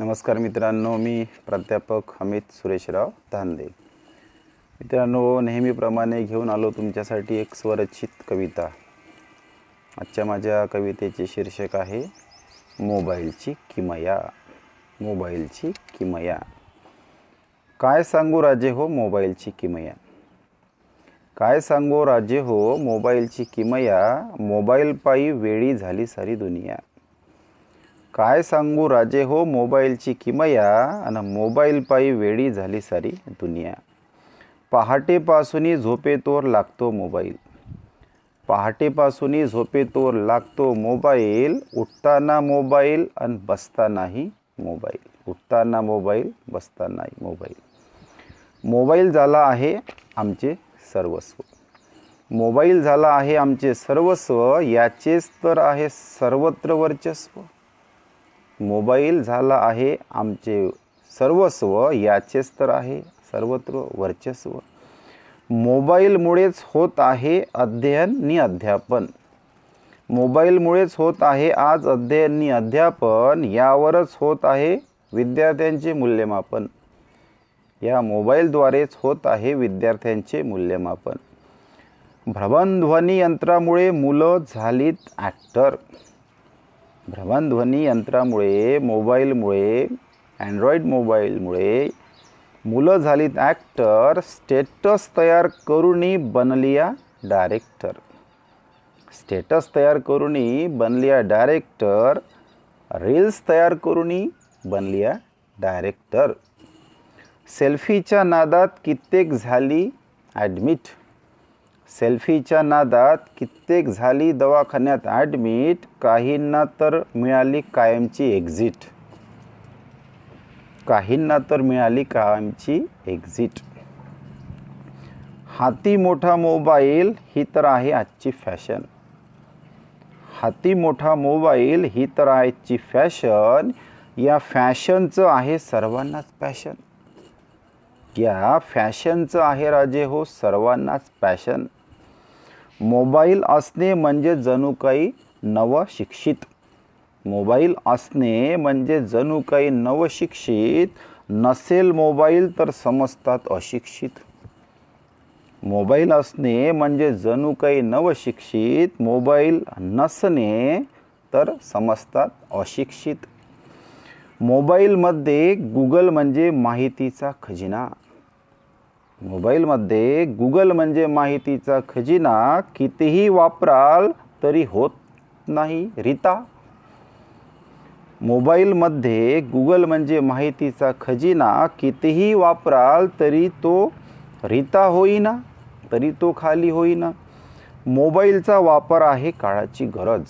नमस्कार मित्रांनो मी प्राध्यापक अमित सुरेशराव धांदे. मित्रांनो नेहमीप्रमाणे घेऊन आलो तुमच्यासाठी एक स्वरचित कविता. आजच्या माझ्या कवितेचे शीर्षक आहे मोबाईलची किमया मोबाईलची किमया. काय सांगू राजे हो मोबाईलची किमया? काय सांगू राजे हो मोबाईलची किमया? मोबाईल पायी वेळी झाली सारी दुनिया. काय सांगू राजे? हो मोबाईलची किमया आणि मोबाईल पायी वेळी झाली सारी दुनिया. पहाटेपासूनही झोपेतोर लागतो मोबाईल. पहाटेपासूनही झोपेतोर लागतो मोबाईल. उठताना मोबाईल आणि बसतानाही मोबाईल. उठताना मोबाईल बसतानाही मोबाईल. मोबाईल झाला आहे आमचे सर्वस्व. मोबाईल झाला आहे आमचे सर्वस्व याचेच तर आहे सर्वत्र वर्चस्व. मोबाईल झाला आहे. आमचे सर्वस्व याचेच तर आहे. सर्वत्र वर्चस्व. मोबाईलमुळेच होत आहे अध्ययन नि अध्यापन मोबाईलमुळेच होत आहे आज अध्ययन नि अध्यापन यावरच होत आहे विद्यार्थ्यांचे मूल्यमापन. या मोबाईलद्वारेच होत आहे विद्यार्थ्यांचे मूल्यमापन. भ्रमणध्वनी यंत्रामुळे मुलं झालीत ॲक्टर. भ्रमणध्वनी यंत्रामुळे मोबाईलमुळे अँड्रॉईड मोबाईलमुळे मुलं झालीत ॲक्टर स्टेटस तयार करूनही बनलिया डायरेक्टर स्टेटस तयार करूनही बनलिया डायरेक्टर रील्स तयार करूनही बनलिया डायरेक्टर सेल्फीच्या नादात कित्येक झाली ॲडमिट सेल्फीच्या नादात कित्येक झाली दवाखान्यात ॲडमिट काहींना तर मिळाली कायमची एक्झिट काहींना तर मिळाली कायमची एक्झिट हाती मोठा मोबाईल ही तर आहे आजची फॅशन हाती मोठा मोबाईल ही तर आहे आजची फॅशन या फॅशनचं आहे सर्वांनाच पॅशन या फॅशनचं आहे राजे हो सर्वांनाच पॅशन. मोबाईल असणे म्हणजे जणू काही नवशिक्षित मोबाईल असणे म्हणजे जणू काही नवशिक्षित नसेल मोबाईल तर समजतात अशिक्षित. मोबाईल असणे म्हणजे जणू काही नवशिक्षित मोबाईल नसणे तर समजतात अशिक्षित. मोबाईलमध्ये गुगल म्हणजे माहितीचा खजिना. मोबाईलमध्ये गुगल म्हणजे माहितीचा खजिना कितीही वापराल तरी होत नाही रीता. मोबाईलमध्ये गुगल म्हणजे माहितीचा खजिना कितीही वापराल तरी तो रीता होईना तरी तो खाली होईना. मोबाईलचा वापर आहे काळाची गरज.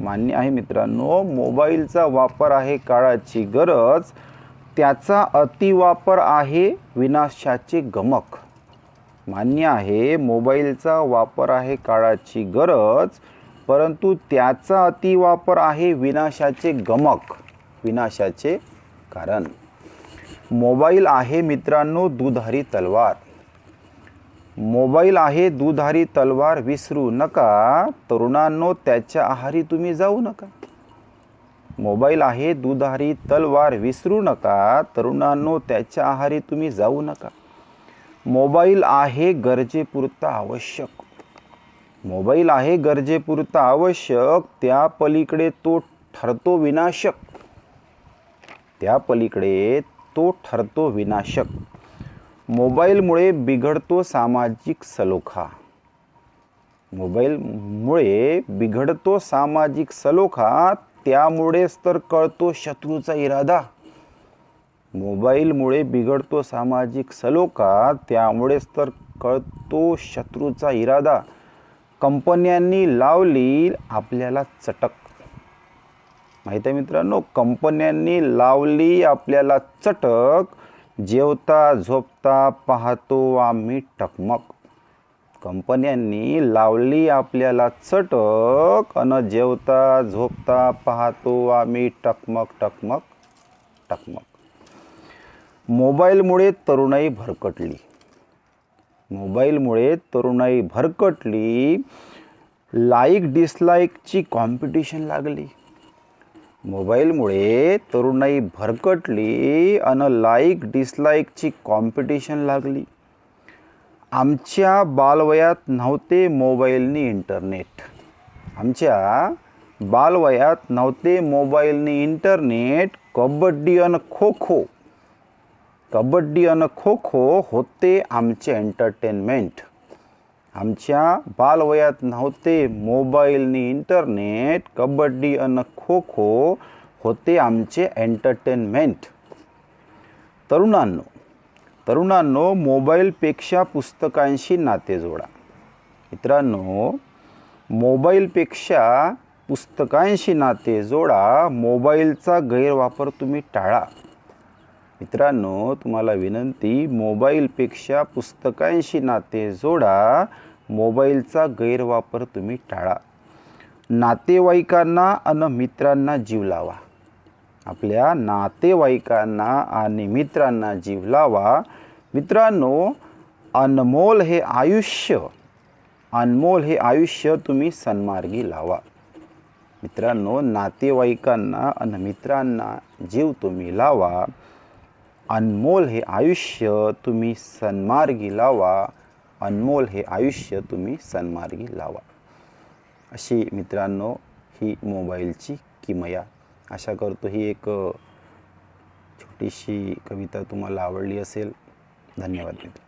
मान्य आहे मित्रांनो मोबाईलचा वापर आहे काळाची गरज. त्याचा अतिवापर आहे विनाशाचे गमक. मान्य आहे मोबाईलचा वापर आहे काळाची गरज परंतु त्याचा अतिवापर आहे विनाशाचे गमक विनाशाचे कारण. मोबाईल आहे मित्रांनो दुधारी तलवार. मोबाईल आहे दुधारी तलवार विसरू नका तरुणांनो त्याच्या आहारी तुम्ही जाऊ नका. मोबाईल आहे दुधारी तलवार विसरू नका. तरुणांनो त्याच्या आहारी तुम्ही जाऊ नका. मोबाईल आहे गरजेपुरता आवश्यक. मोबाईल आहे गरजेपुरता आवश्यक. त्या पलीकडे तो ठरतो विनाशक. त्या पलीकडे तो ठरतो विनाशक. मोबाईलमुळे बिघडतो सामाजिक सलोखा. मोबाईलमुळे बिघडतो सामाजिक सलोखा. त्यामुळेच तर कळतो शत्रूचा इरादा. मोबाईलमुळे बिघडतो सामाजिक सलोखा त्यामुळेच तर कळतो शत्रूचा इरादा. कंपन्यांनी लावली आपल्याला चटक. माहीत आहे मित्रांनो कंपन्यांनी लावली आपल्याला चटक. जेवता झोपता पाहतो आम्ही टकमक. कंपन्यांनी लावली आपल्याला चटक अन जेवता झोपता पाहतो आम्ही टकमक टकमक टकमक. मोबाईलमुळे तरुणाई भरकटली. मोबाईलमुळे तरुणाई भरकटली. लाईक डिसलाईकची कॉम्पिटिशन लागली. मोबाईलमुळे तरुणाई भरकटली अन लाईक डिसलाईकची कॉम्पिटिशन लागली. आमच्या बालवयात नव्हते मोबाईलनी इंटरनेट. आमच्या बालवयात नव्हते मोबाईलनी इंटरनेट कबड्डी अन खो खो कबड्डी अन खो खो होते आमचे एंटरटेनमेंट. आमच्या बालवयात नव्हते मोबाईलनी इंटरनेट कबड्डी अन खो खो होते आमचे एंटरटेनमेंट. तरुणांनो तरुणांनो मोबाईलपेक्षा पुस्तकांशी नाते जोडा. मित्रांनो मोबाईलपेक्षा पुस्तकांशी नाते जोडा मोबाईलचा गैरवापर तुम्ही टाळा. मित्रांनो तुम्हाला विनंती मोबाईलपेक्षा पुस्तकांशी नाते जोडा मोबाईलचा गैरवापर तुम्ही टाळा. नातेवाईकांना आणि मित्रांना जीव लावा. आपल्या नातेवाईकांना आणि मित्रांना जीव लावा. मित्रांनो अनमोल हे आयुष्य. अनमोल हे आयुष्य तुम्ही सन्मार्गी लावा. मित्रांनो नातेवाईकांना आणि मित्रांना जीव तुम्ही लावा. अनमोल हे आयुष्य तुम्ही सन्मार्गी लावा. अनमोल हे आयुष्य तुम्ही सन्मार्गी लावा. अशी मित्रांनो ही मोबाईलची किमया आशा करतो ही एक छोटीशी कविता तुम्हाला आवडली असेल. धन्यवाद. मित्र